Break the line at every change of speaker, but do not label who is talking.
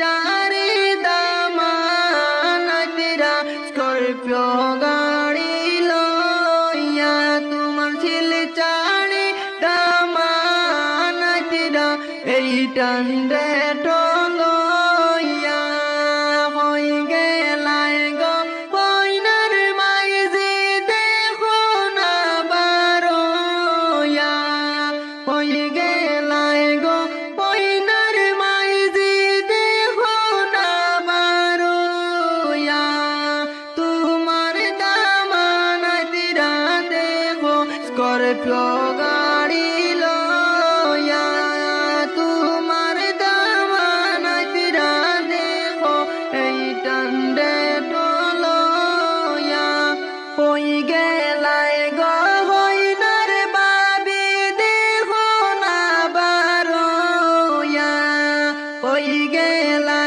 যারে দামান পেরা স্কর্পিও গাড়ি লইয়া তোমার ছেলে চারে এই টান্ডে স্করপিও গাড়ি লয়া তোমার দামানাতিরা দেখো, এই টান্ডে টলয়া গেলাই গো হইনার বাবি না বারোয়া গেলাই